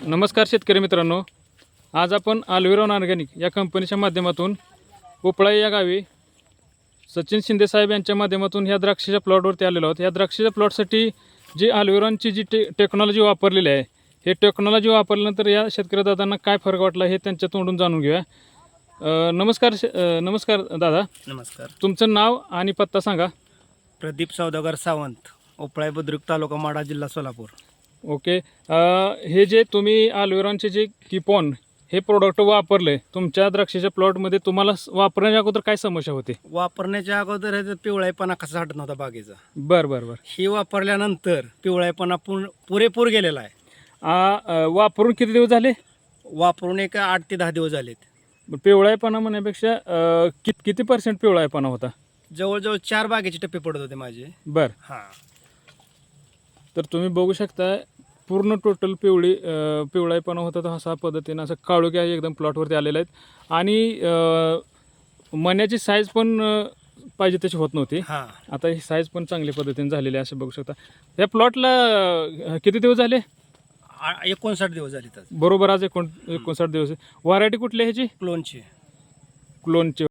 नमस्कार शेतकरी मित्रांनो. आज आपण अल्विरॉन ऑर्गॅनिक या कंपनीच्या माध्यमातून उपळाई या गावी सचिन शिंदे साहेब यांच्या माध्यमातून ह्या द्राक्षाच्या प्लॉटवरती आलेलो आहोत. या द्राक्षाच्या प्लॉटसाठी जी अल्विरॉनची जी टे टेक्नॉलॉजी वापरलेली आहे हे टेक्नॉलॉजी वापरल्यानंतर या शेतकरी दादांना काय फरक वाटला हे त्यांच्या तोंडून जाणून घेऊया. नमस्कार नमस्कार दादा. नमस्कार. तुमचं नाव आणि पत्ता सांगा. प्रदीप सौदागर सावंत उपळाई बुद्रुक तालुका माडा जिल्हा सोलापूर. ओके. अ, हे जे तुम्ही अल्विरॉनचे जे किपॉन हे प्रोडक्ट वापरले तुमच्या द्राक्षाच्या प्लॉटमध्ये तुम्हाला स- वापरण्याच्या अगोदर काय समस्या होते? वापरण्याच्या अगोदर ह्याचा पिवळाईपणा कसा हटत नव्हता बागेचा? बरं बरं बरं. ही वापरल्यानंतर पिवळाईपणा पूर्ण पुरेपूर गेलेला आहे. आ, अ, वापरून किती दिवस झाले? वापरून एक आठ ते दहा दिवस झालेत. पिवळायपणा म्हणण्यापेक्षा अ, कित किती पर्सेंट पिवळायपणा होता? जवळजवळ चार बागेचे टप्पे पडत होते माझे. बरं. हां. तर तुम्ही बघू शकता पूर्ण टोटल पिवळी अ, पिवळायपणा होता तर असा पद्धतीनं असं काळोख्या एकदम प्लॉटवरती आलेले आहेत. आणि मण्याची साईज पण पाहिजे तशी होत नव्हती. हां. आता ही साईज पण चांगल्या पद्धतीने झालेली आहे असं बघू शकता. या प्लॉटला किती दिवस झाले? एकोणसाठ दिवस झाले तर. बरोबर आज एकोण एकोणसाठ दिवस. व्हरायटी कुठली ह्याची? क्लोनचे क्लोनची